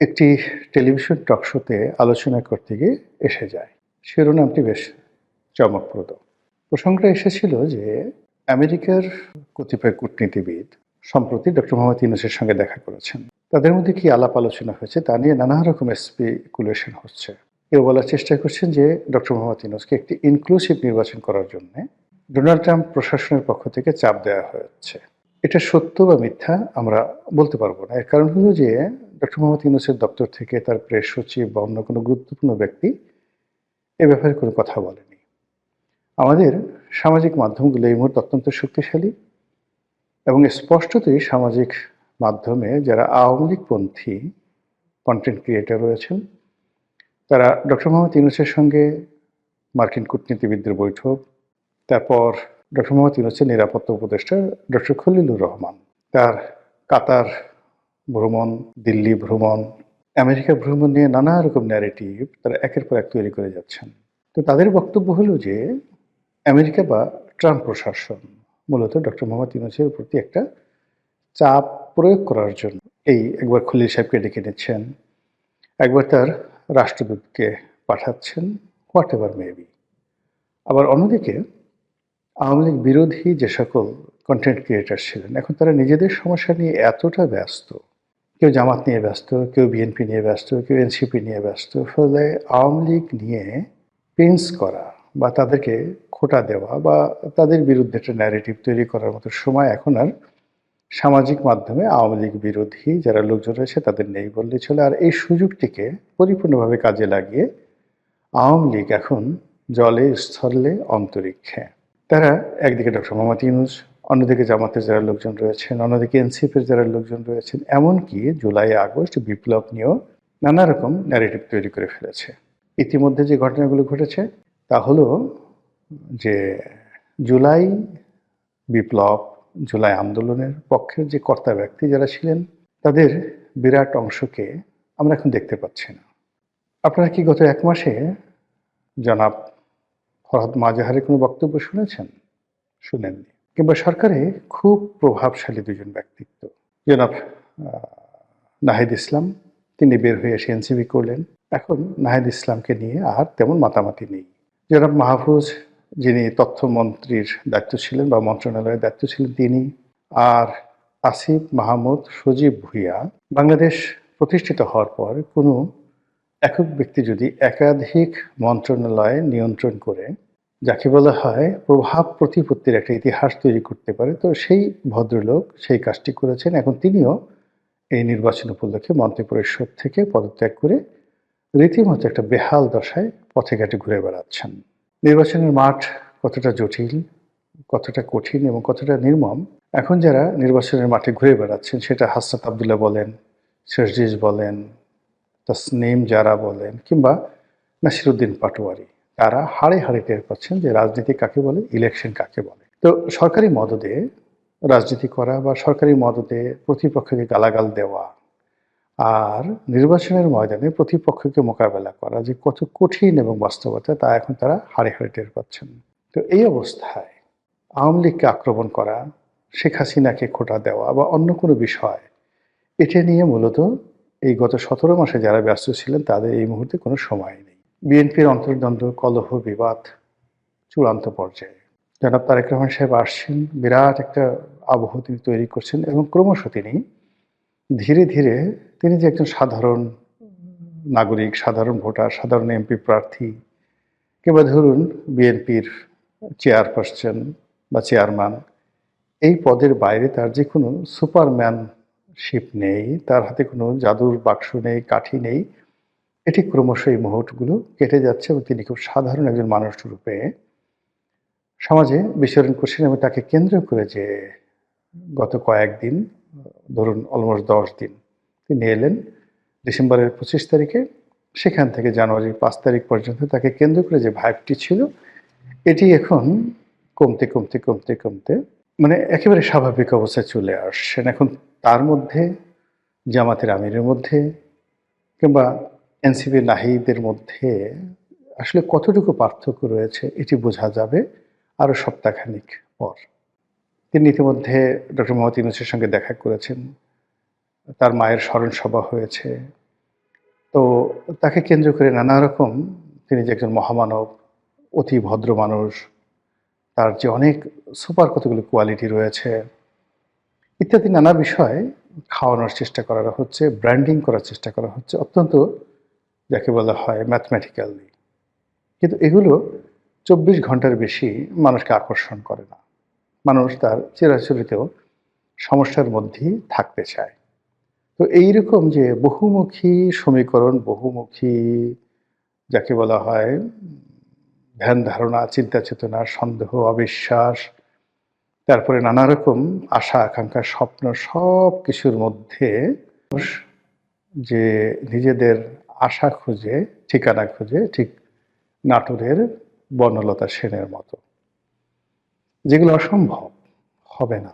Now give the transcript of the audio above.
একটি টেলিভিশন টক শোতে আলোচনা করতে গিয়ে এসে যায়। শিরোনামটি বেশ চমকপ্রদ। প্রসঙ্গটা এসেছিল যে আমেরিকার কতিপয় কূটনীতিবিদ সম্প্রতি ডক্টর মোহাম্মদ ইউনুসের সঙ্গে দেখা করেছেন। তাদের মধ্যে কি আলাপ আলোচনা হয়েছে তা নিয়ে নানা রকম স্পেকুলেশন হচ্ছে। কেউ বলার চেষ্টা করছেন যে ডক্টর মোহাম্মদ ইউনুসকে একটি ইনক্লুসিভ নির্বাচন করার জন্য ডোনাল্ড ট্রাম্প প্রশাসনের পক্ষ থেকে চাপ দেওয়া হচ্ছে এটা সত্য বা মিথ্যা আমরা বলতে পারব না। এর কারণ হলো যে ডক্টর মোহাম্মদ ইউনুসের দপ্তর থেকে তার প্রেস সচিব বা অন্য কোনো গুরুত্বপূর্ণ ব্যক্তি এ ব্যাপারে কোনো কথা বলেনি। আমাদের সামাজিক মাধ্যমগুলো এই মুহূর্তে অত্যন্ত শক্তিশালী এবং স্পষ্টতই সামাজিক মাধ্যমে যারা আওয়ামী লীগপন্থী কন্টেন্ট ক্রিয়েটার রয়েছেন, তারা ডক্টর মোহাম্মদ ইউনুসের সঙ্গে মার্কিন কূটনীতিবিদদের বৈঠক, তারপর ডক্টর মোহাম্মদ ইউনুসের নিরাপত্তা উপদেষ্টা ডক্টর খলিলুর রহমান, তার কাতার ভ্রমণ, দিল্লি ভ্রমণ, আমেরিকা ভ্রমণ নিয়ে নানা রকম ন্যারেটিভ তারা একের পর এক তৈরি করে যাচ্ছেন। তো তাদের বক্তব্য হলো যে, আমেরিকা বা ট্রাম্প প্রশাসন মূলত ডক্টর মোহাম্মদ ইউনুসের প্রতি একটা চাপ প্রয়োগ করার জন্য এই একবার খলিল সাহেবকে ডেকে নিচ্ছেন, একবার তার রাষ্ট্রদূতকে পাঠাচ্ছেন হোয়াট এভার মেবি আবার অন্যদিকে আওয়ামী লীগ বিরোধী যে সকল কন্টেন্ট ক্রিয়েটার ছিলেন, এখন তারা নিজেদের সমস্যা নিয়ে এতটা ব্যস্ত কেউ জামাত নিয়ে ব্যস্ত, কেউ বিএনপি নিয়ে ব্যস্ত, কেউ এনসিপি নিয়ে ব্যস্ত। ফলে আওয়ামী লীগ নিয়ে পেন্স করা বা তাদেরকে খোটা দেওয়া বা তাদের বিরুদ্ধে একটা ন্যারেটিভ তৈরি করার মতো সময় এখন আর সামাজিক মাধ্যমে আওয়ামী লীগ বিরোধী যারা লোকজন রয়েছে তাদের নেই বললে চলে। আর এই সুযোগটিকে পরিপূর্ণভাবে কাজে লাগিয়ে আওয়ামী লীগ এখন জলে, স্থলে, অন্তরিক্ষে। তারা একদিকে ডক্টর মোহাম্মদ ইউনুস অন্যদিকে জামাতের যারা লোকজন রয়েছেন, অন্যদিকে এনসিপির যারা লোকজন রয়েছেন, এমনকি জুলাই, আগস্ট বিপ্লব নিয়েও নানা রকম ন্যারেটিভ তৈরি করে ফেলেছে। ইতিমধ্যে যে ঘটনাগুলো ঘটেছে, তা হলো যে জুলাই বিপ্লব, জুলাই আন্দোলনের পক্ষের যে কর্তা ব্যক্তি যারা ছিলেন, তাদের বিরাট অংশকে আমরা এখন দেখতে পাচ্ছি না। আপনারা কি গত এক মাসে জনাব ফরহাদ মাজাহারের কোনো বক্তব্য শুনেছেন? শুনেননি। কিংবা সরকারে খুব প্রভাবশালী দুজন ব্যক্তিত্ব। জনাব নাহিদ ইসলাম, তিনি বের হয়ে এসে এনসিবি করলেন। এখন নাহিদ ইসলামকে নিয়ে আর তেমন মাতামাতি নেই। জনাব মাহফুজ, যিনি তথ্যমন্ত্রীর দায়িত্ব ছিলেন বা মন্ত্রণালয়ের দায়িত্ব ছিলেন তিনি, আর আসিফ মাহমুদ, সজীব ভুইয়া, বাংলাদেশ প্রতিষ্ঠিত হওয়ার পর কোনো একক ব্যক্তি যদি একাধিক মন্ত্রণালয় নিয়ন্ত্রণ করে যাকে বলা হয় প্রভাব প্রতিপত্তির একটা ইতিহাস তৈরি করতে পারে। তো সেই ভদ্রলোক সেই কাজটি করেছেন। এখন তিনিও এই নির্বাচন উপলক্ষে মন্ত্রিপরিষদ থেকে পদত্যাগ করে রীতিমতো একটা বেহাল দশায় পথে ঘাটে ঘুরে বেড়াচ্ছেন। নির্বাচনের মাঠ কতটা জটিল, কতটা কঠিন এবং কতটা নির্মম, এখন যারা নির্বাচনের মাঠে ঘুরে বেড়াচ্ছেন সেটা হাসনাত আবদুল্লাহ বলেন, শেরজিজ বলেন, তসনিম যারা বলেন কিংবা নাসিরুদ্দিন পাটোয়ারি। তারা হাড়ে হাড়ে টের পাচ্ছেন যে রাজনীতি কাকে বলে ইলেকশন কাকে বলে। তো সরকারি মদদে রাজনীতি করা বা সরকারি মদদে প্রতিপক্ষকে গালাগাল দেওয়া আর নির্বাচনের ময়দানে প্রতিপক্ষকে মোকাবেলা করা যে কত কঠিন এবং বাস্তবতা, তা এখন তারা হাড়ে হাড়ে টের পাচ্ছেন। তো এই অবস্থায় আওয়ামী লীগকে আক্রমণ করা, শেখ হাসিনাকে খোটা দেওয়া বা অন্য কোনো বিষয়, এটা নিয়ে মূলত এই গত সতেরো মাসে যারা ব্যস্ত ছিলেন, তাদের এই মুহূর্তে কোনো সময় নেই। বিএনপির অন্তর্দ্বন্দ্ব, কলহ, বিবাদ চূড়ান্ত পর্যায়ে। জনাব তারেক রহমান সাহেব আসছেন, বিরাট একটা আবহ তিনি তৈরি করছেন এবং ক্রমশ তিনি ধীরে ধীরে তিনি যে একজন সাধারণ নাগরিক, সাধারণ ভোটার, সাধারণ এমপি প্রার্থী, কিংবা ধরুন বিএনপির চেয়ারপারসন বা চেয়ারম্যান, এই পদের বাইরে তার যে কোনো সুপারম্যানশিপ নেই, তার হাতে কোনো জাদুর বাক্স নেই, কাঠি নেই এটি ক্রমশ এই মুহূর্তগুলো কেটে যাচ্ছে এবং তিনি খুব সাধারণ একজন মানুষ রূপে সমাজে বিচরণ করছেন এবং তাকে কেন্দ্র করে যে গত কয়েকদিন, ধরুন অলমোস্ট দশ দিন, তিনি এলেন ডিসেম্বরের পঁচিশ তারিখে। সেখান থেকে জানুয়ারির পাঁচ তারিখ পর্যন্ত তাকে কেন্দ্র করে যে ভাইবটি ছিল, এটি এখন কমতে কমতে কমতে কমতে মানে একেবারে স্বাভাবিক অবস্থায় চলে আসছেন। এখন তার মধ্যে, জামাতের আমিরের মধ্যে কিংবা এনসিপি নাহিদের মধ্যে আসলে কতটুকু পার্থক্য রয়েছে এটি বোঝা যাবে আরও সপ্তাহখানিক পর। তিনি ইতিমধ্যে ডক্টর মোহাম্মদ ইউনুসের সঙ্গে দেখা করেছেন। তার মায়ের স্মরণ সভা হয়েছে। তো তাকে কেন্দ্র করে নানা রকম তিনি যে একজন মহামানব, অতি ভদ্র মানুষ, তার যে অনেক সুপার কতগুলো কোয়ালিটি রয়েছে, ইত্যাদি নানা বিষয় খাওয়ানোর চেষ্টা করা হচ্ছে, ব্র্যান্ডিং করার চেষ্টা করা হচ্ছে। অত্যন্ত যাকে বলা হয় ম্যাথমেটিক্যালি কিন্তু এগুলো চব্বিশ ঘণ্টার বেশি মানুষকে আকর্ষণ করে না। মানুষ তার চিরাচরিত সমস্যার মধ্যেই থাকতে চায়। তো এইরকম যে বহুমুখী সমীকরণ, বহুমুখী যাকে বলা হয় ধ্যান ধারণা, চিন্তা চেতনা, সন্দেহ, অবিশ্বাস, তারপরে নানা রকম আশা, আকাঙ্ক্ষা, স্বপ্ন সব কিছুর মধ্যে যে নিজেদের আশা খুঁজে ঠিকানা খুঁজে ঠিক নাটোরের বর্ণলতা সেনের মতো। যেগুলো অসম্ভব হবে না।